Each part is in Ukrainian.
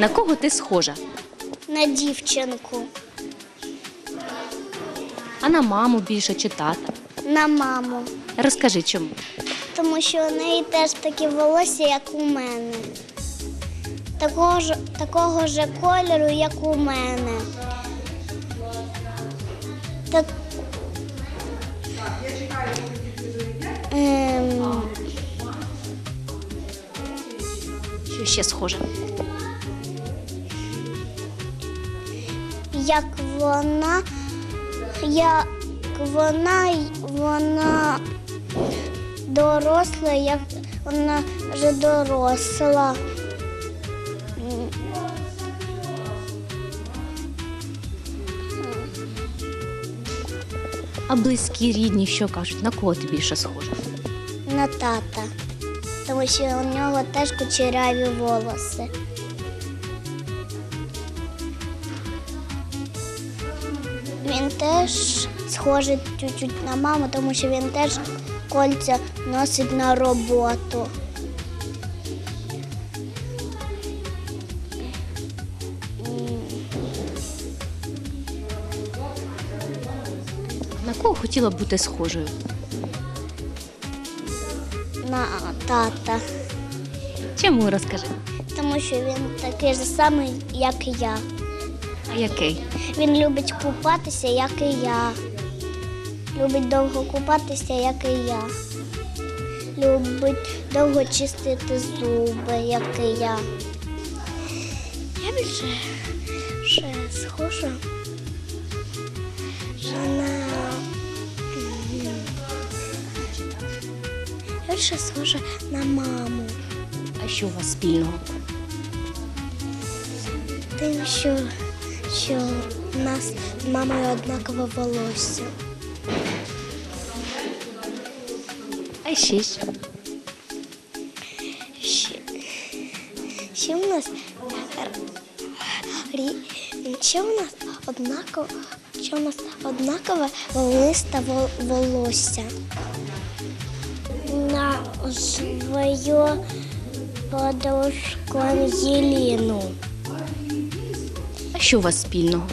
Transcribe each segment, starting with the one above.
На кого ти схожа? На дівчинку, А на маму більше чи тата? на маму. Розкажи чому. Тому що у неї теж такі волосся, як у мене. Такого ж, такого ж кольору, як у мене. Так... Ем, Що ще схоже? Як вона, як вона, вона доросла, як вона вже доросла. А близькі рідні що кажуть? На кого ти більше схожа? на тата, тому що у нього теж кучеряві волоси. Він теж схожий чуть-чуть на маму, тому що він теж кольця носить на роботу. На кого хотіла б бути схожою? На тата, Чому розкажи? тому що він такий же самий, як і я. Який? Він любить купатися, як і я. Любить довго купатися, як і я. Любить довго чистити зуби, як і я. Я більше ще схожа ще на. Я більше схожа на маму. А що у вас спільного? Тим, що, що в нас з мамою однакове волосся. А ще що? Ще, ще у нас ще у нас однаково, ще у нас однакове волнисте волосся. На свою подружку Ангеліну. Що у вас спільного?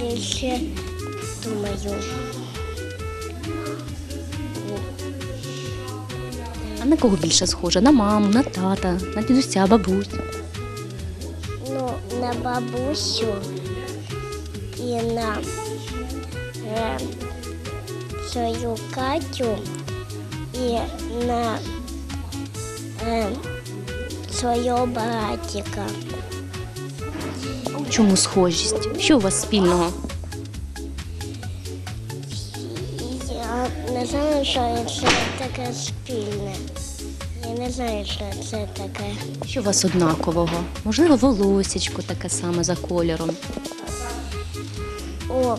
Я ще думаю. А на кого більше схожа? На маму, на тата, на дідуся, бабусь. Ну, на бабусю і на е, свою Катю і на е, свого братика. Чому схожість? Що у вас спільного? Я не знаю, що це таке спільне. Я не знаю, що це таке. Що у вас однакового? Можливо, волосечко таке саме за кольором. О,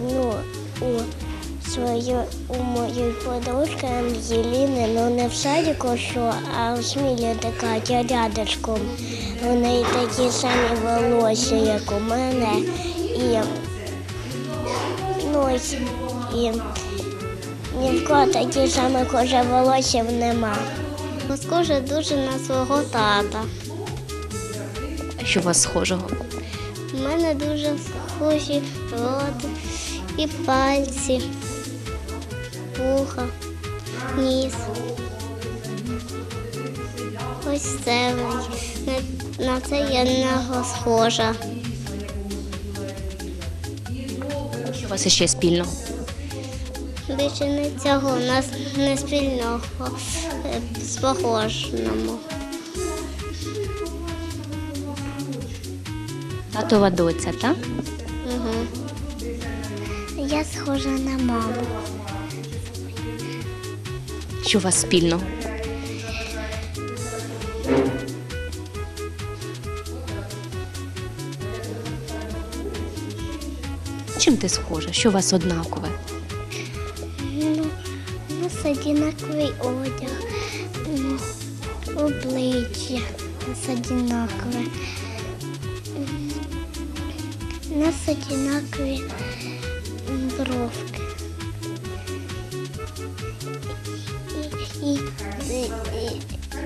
ну, у свою, у моєї подружки Ангеліни, ну не в садіку, що, а в смілі така рядышком. У неї такі самі волосся, як у мене. І, ну, і ні в кого таких самих уже волоссів нема. Схоже дуже на свого тата. Що у вас схожого? У мене дуже схожі рот і пальці, вуха, ніс. Ось це на, на це я нього схожа. Що у вас іще спільного? Більше не цього у нас не спільного е, спохожному. Татова доця, так? Угу. Я схожа на маму. Що у вас спільного? Чим ти схожа? Що у вас однакове? Ну, у нас одинаковий одяг, м, обличчя. нас одинаковые У нас одинаковые м, бровки. И, и,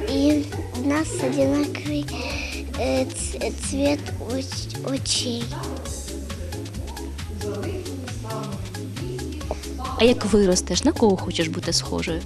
и, и у нас одинаковый э, ц- цвет оч- очей. А як виростеш, на кого хочеш бути схожою?